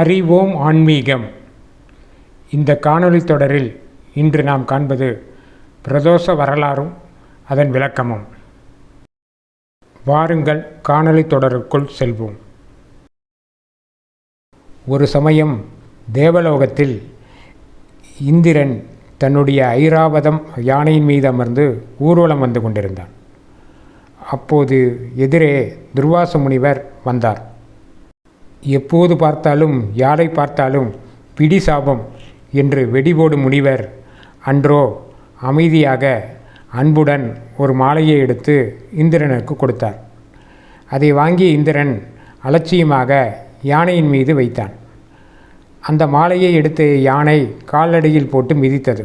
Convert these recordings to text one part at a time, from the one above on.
அறிவோம் ஆன்மீகம். இந்த காணொளி தொடரில் இன்று நாம் காண்பது பிரதோஷ வரலாறும் அதன் விளக்கமும். வாருங்கள் காணொளி தொடருக்குள் செல்வோம். ஒரு சமயம் தேவலோகத்தில் இந்திரன் தன்னுடைய ஐராவதம் யானையின் மீது அமர்ந்து ஊர்வலம் வந்து கொண்டிருந்தான். அப்போது எதிரே துர்வாச முனிவர் வந்தார். எப்போது பார்த்தாலும் யாரை பார்த்தாலும் பிடி சாபம் என்று வெடிபோடும் முனிவர் அன்றோ அமைதியாக அன்புடன் ஒரு மாலையை எடுத்து இந்திரனுக்கு கொடுத்தார். அதை வாங்கிய இந்திரன் அலட்சியமாக யானையின் மீது வைத்தான். அந்த மாலையை எடுத்து யானை காலடியில் போட்டு மிதித்தது.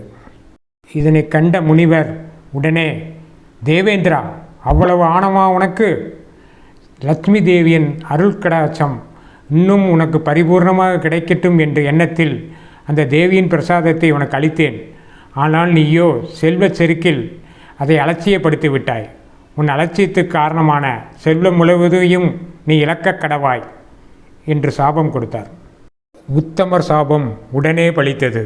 இதனை கண்ட முனிவர் உடனே தேவேந்திரா அவ்வளவு ஆணவா உனக்கு? லக்ஷ்மி தேவியின் அருள் கடாட்சம் இன்னும் உனக்கு பரிபூர்ணமாக கிடைக்கட்டும் என்ற எண்ணத்தில் அந்த தேவியின் பிரசாதத்தை உனக்கு அளித்தேன். ஆனால் நீயோ செல்வச் செருக்கில் அதை அலட்சியப்படுத்தி விட்டாய். உன் அலட்சியத்துக்கு காரணமான செல்வம் முழுவதையும் நீ இழக்கக் கடவாய் என்று சாபம் கொடுத்தார். உத்தமர் சாபம் உடனே பலித்தது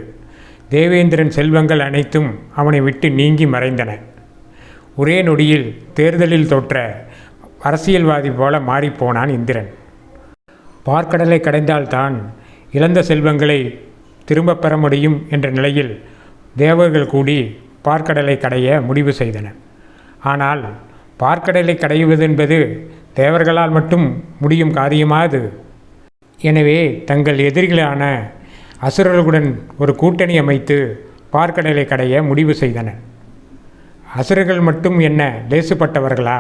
தேவேந்திரன் செல்வங்கள் அனைத்தும் அவனை விட்டு நீங்கி மறைந்தன. ஒரே நொடியில் தேர்தலில் தோற்ற அரசியல்வாதி போல மாறிப்போனான் இந்திரன். பார்க்கடலை கடைந்தால்தான் இழந்த செல்வங்களை திரும்பப் பெற முடியும் என்ற நிலையில் தேவர்கள் கூடி பார்க்கடலை கடைய முடிவு செய்தனர் ஆனால் பார்க்கடலை கடையுவது என்பது தேவர்களால் மட்டும் முடியும் காரியமாது. எனவே தங்கள் எதிரிகளான அசுரர்களுடன் ஒரு கூட்டணி அமைத்து பார்க்கடலை கடைய முடிவு செய்தனர் அசுரர்கள் மட்டும் என்ன லேசுப்பட்டவர்களா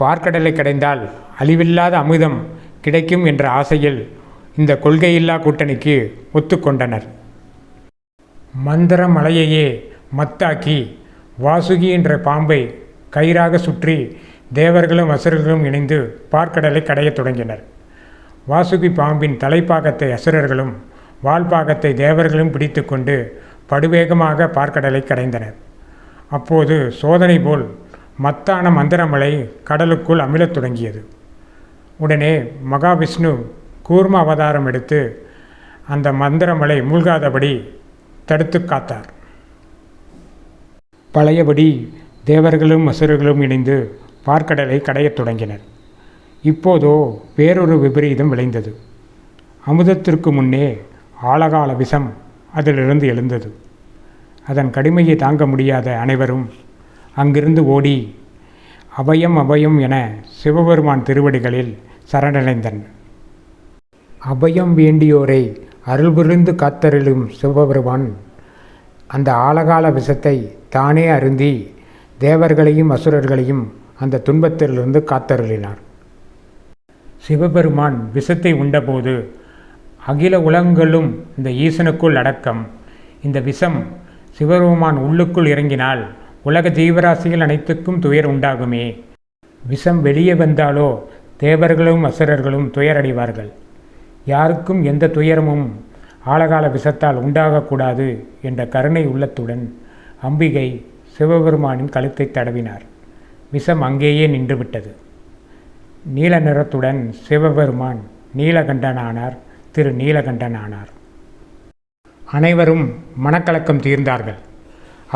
பார்க்கடலை கடைந்தால் அழிவில்லாத அமுதம் கிடைக்கும் என்ற ஆசையில் இந்த கொள்கையில்லா கூட்டணிக்கு ஒத்துக்கொண்டனர். மந்திர மலையையே மத்தாக்கி வாசுகி என்ற பாம்பை கயிறாக சுற்றி தேவர்களும் அசுரர்களும் இணைந்து பார்க்கடலை கடையத் தொடங்கினர். வாசுகி பாம்பின் தலைப்பாகத்தை அசுரர்களும் வால்பாகத்தை தேவர்களும் பிடித்துக்கொண்டு படுவேகமாக பார்க்கடலை கடைந்தனர். அப்போது சோதனை போல் மத்தான மந்திரமலை கடலுக்குள் அமிழத் தொடங்கியது. உடனே மகாவிஷ்ணு கூர்ம அவதாரம் எடுத்து அந்த மந்திரமலை மூழ்காதபடி தடுத்து காத்தார். பழையபடி தேவர்களும் அசுரர்களும் இணைந்து பார்க்கடலை கடையத் தொடங்கினர். இப்போதோ வேறொரு விபரீதம் விளைந்தது. அமுதத்திற்கு முன்னே ஆழகால விஷம் அதிலிருந்து எழுந்தது. அதன் கடுமையை தாங்க முடியாத அனைவரும் அங்கிருந்து ஓடி அபயம் அபயம் என சிவபெருமான் திருவடிகளில் சரணடைந்தன் அபயம் வேண்டியோரை அருள் புரிந்து காத்தருளும் சிவபெருமான் அந்த ஆழகால விஷத்தை தானே அருந்தி தேவர்களையும் அசுரர்களையும் அந்த துன்பத்திலிருந்து காத்தருளினார். சிவபெருமான் விஷத்தை உண்டபோது அகில உலகங்களும் இந்த ஈசனுக்குள் அடக்கம். இந்த விஷம் சிவபெருமான் உள்ளுக்குள் இறங்கினால் உலக ஜீவராசிகள் அனைத்துக்கும் துயர் உண்டாகுமே. விஷம் வெளியே வந்தாலோ தேவர்களும் அசுரர்களும் துயரடைவார்கள். யாருக்கும் எந்த துயரமும் ஆழகால விஷத்தால் உண்டாகக்கூடாது என்ற கருணை உள்ளத்துடன் அம்பிகை சிவபெருமானின் கழுத்தை தடவினார். விஷம் அங்கேயே நின்றுவிட்டது. நீல நிறத்துடன் சிவபெருமான் நீலகண்டனானார் திரு நீலகண்டனானார். அனைவரும் மனக்கலக்கம் தீர்ந்தார்கள்.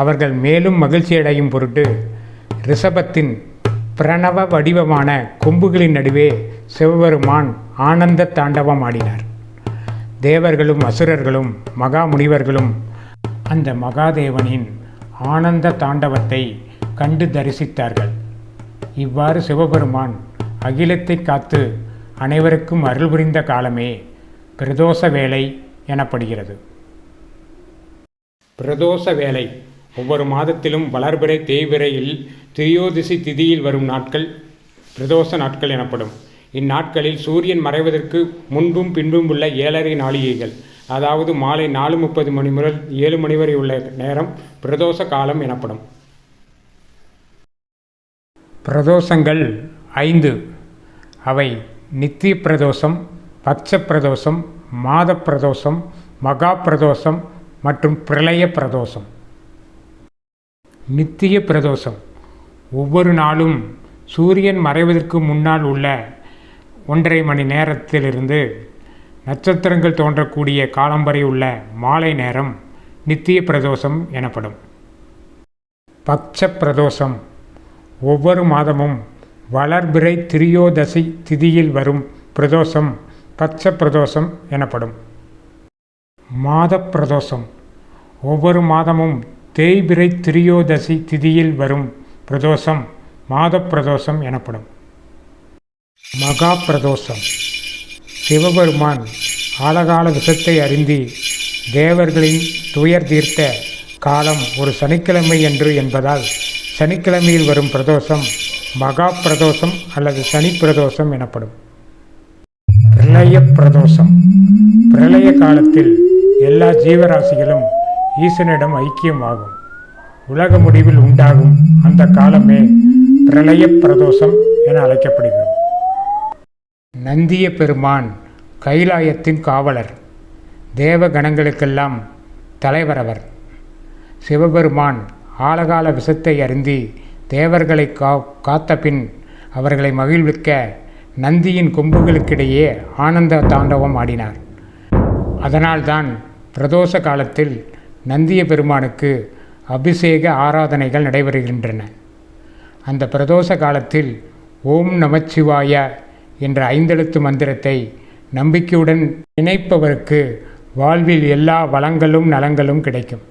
அவர்கள் மேலும் மகிழ்ச்சியடையும் பொருட்டு ரிஷபத்தின் பிரணவ வடிவமான கொம்புகளின் நடுவே சிவபெருமான் ஆனந்த தாண்டவம் ஆடினார். தேவர்களும் அசுரர்களும் மகா முனிவர்களும் அந்த மகாதேவனின் ஆனந்த தாண்டவத்தை கண்டு தரிசித்தார்கள். இவ்வாறு சிவபெருமான் அகிலத்தை காத்து அனைவருக்கும் அருள் புரிந்த காலமே பிரதோஷ வேலை எனப்படுகிறது. பிரதோஷ வேலை ஒவ்வொரு மாதத்திலும் வளர்பிறை தேய்பிறையில் திரியோதிசி திதியில் வரும் நாட்கள் பிரதோஷ நாட்கள் எனப்படும். இந்நாட்களில் சூரியன் மறைவதற்கு முன்பும் பின்பும் உள்ள ஏழரை நாளிகைகள். அதாவது மாலை நாலு முப்பது மணி முதல் ஏழு மணி வரை உள்ள நேரம் பிரதோஷ காலம் எனப்படும். பிரதோஷங்கள் ஐந்து. அவை நித்திய பிரதோஷம் பட்ச பிரதோஷம் மாத பிரதோஷம் மகா பிரதோஷம் மற்றும் பிரளய பிரதோஷம். நித்திய பிரதோஷம். ஒவ்வொரு நாளும் சூரியன் மறைவதற்கு முன்னால் உள்ள ஒன்றரை மணி நேரத்திலிருந்து நட்சத்திரங்கள் தோன்றக்கூடிய காலம் வரை உள்ள மாலை நேரம் நித்திய பிரதோஷம் எனப்படும். பட்ச பிரதோஷம். ஒவ்வொரு மாதமும் வளர்பிறை திரியோதசி திதியில் வரும் பிரதோஷம் பட்ச பிரதோஷம் எனப்படும். மாத பிரதோஷம் ஒவ்வொரு மாதமும் தேய்பிரை திரியோதசி திதியில் வரும் பிரதோஷம் மாத பிரதோஷம் எனப்படும். மகா பிரதோஷம் சிவபெருமான் ஆழகால விஷத்தை அறிந்தி தேவர்களின் துயர் தீர்த்த காலம் ஒரு சனிக்கிழமை என்று என்பதால் சனிக்கிழமையில் வரும் பிரதோஷம் மகா பிரதோஷம் அல்லது சனி பிரதோஷம் எனப்படும். பிரளய பிரதோஷம் பிரளய காலத்தில் எல்லா ஜீவராசிகளும் ஈசனிடம் ஐக்கியமாகும். உலக முடிவில் உண்டாகும் அந்த காலமே பிரளய பிரதோஷம் என அழைக்கப்படுகிறது. நந்திய பெருமான் கைலாயத்தின் காவலர் தேவ கணங்களுக்கெல்லாம் தலைவரவர். சிவபெருமான் ஆழகால விஷத்தை அருந்தி தேவர்களை கா காத்த பின் அவர்களை மகிழ்விக்க நந்தியின் கொம்புகளுக்கிடையே ஆனந்த தாண்டவம் ஆடினார். அதனால்தான் பிரதோஷ காலத்தில் நந்திய பெருமானுக்கு அபிஷேக ஆராதனைகள் நடைபெறுகின்றன. அந்த பிரதோஷ காலத்தில் ஓம் நமச்சிவாய என்ற ஐந்தெழுத்து மந்திரத்தை நம்பிக்கையுடன் நினைப்பவருக்கு வாழ்வில் எல்லா வளங்களும் நலங்களும் கிடைக்கும்.